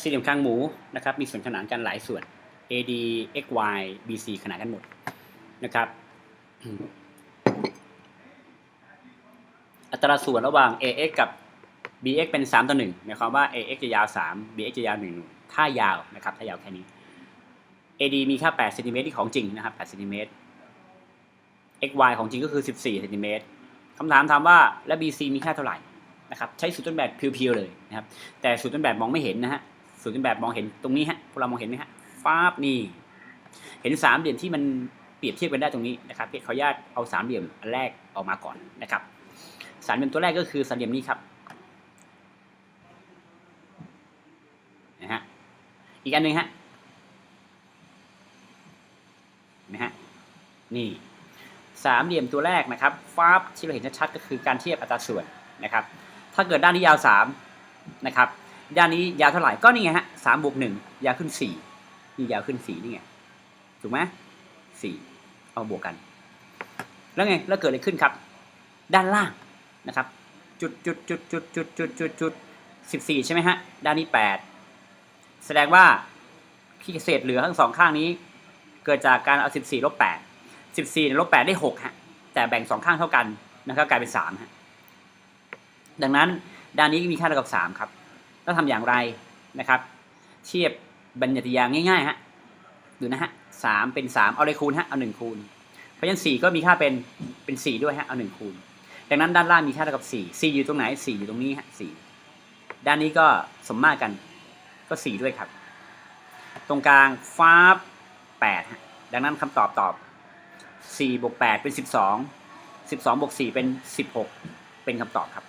สี่เหลี่ยมคางหมูนะครับมีส่วนขนานกันหลายส่วน AD XY BC ขนานกันหมดนะครับอัตราส่วนระหว่าง AX กับ BX เป็น 3 ต่อ1หมายความว่า AX จะยาว 3 BX จะยาว1ถ้ายาวนะครับถ้ายาวแค่นี้ AD มีค่า8เซนติเมตรที่ของจริงนะครับ8เซนติเมตร XY ของจริงก็คือ 14เซนติเมตรคำถามถามว่าแล้ว BC มีค่าเท่าไหร่ นะครับใช้สูตรต้นแบบเพียวๆเลยนะครับ แต่สูตรต้นแบบมองไม่เห็นนะฮะสูตรต้นแบบมองเห็นตรงนี้ฮะพวกเรามองเห็นไหมฮะฟ้าบนี่เห็นสามเหลี่ยมที่มันเปรียบเทียบกันได้ตรงนี้นะครับพี่ขออนุญาตเอาสามเหลี่ยมอันแรกออกมาก่อนนะครับ สามเหลี่ยมตัวแรกก็คือสามเหลี่ยมนี้ครับนะฮะอีกอันหนึ่งฮะนไหมฮะนี่สามเหลี่ยมตัวแรกนะครับฟ้าบที่เราเห็นชัดๆก็คือการเทียบอัตราส่วนนะครับ ถ้าเกิดด้านนี้ยาวสามนะครับด้านนี้ยาวเท่าไหร่ก็นี่ไงฮะสามบวกหนึ่งยาวขึ้นสี่นี่ยาวขึ้นสี่นี่ไงถูกไหมสี่เอามาบวกกัน แล้วไงแล้วเกิดอะไรขึ้นครับ ด้านล่างนะครับ จุดจุดจุดจุดจุดจุดจุดจุดสิบสี่ใช่ไหมฮะด้านนี้แปดแสดงว่าที่เศษเหลือทั้งสองข้างนี้ เกิดจากการเอาสิบสี่ลบแปดสิบสี่ลบแปดได้หกฮะแต่แบ่งสองข้างเท่ากันนะครับกลายเป็นสามฮะ ดังนั้นด้านนี้มีค่าเท่ากับ 3 ครับต้องทำอย่างไรนะครับ เทียบบัญญัติยางง่ายๆฮะดูนะฮะสามเป็น 3 เอาเลยคูณฮะเอา1คูณ เพราะฉะนั้น4ก็มีค่าเป็นเป็น 4 ด้วยฮะเอา1คูณ ดังนั้นด้านล่างมีค่าเท่ากับ 4 4 อยู่ตรงไหน 4 อยู่ตรงนี้ฮะ4ด้านนี้ก็สมมาตรกันก็ 4 ด้วยครับ ตรงกลางฟ้า8ฮะดังนั้นคำตอบตอบ4บวก8เป็น 12 12บวก4เป็น 16 เป็นคำตอบครับ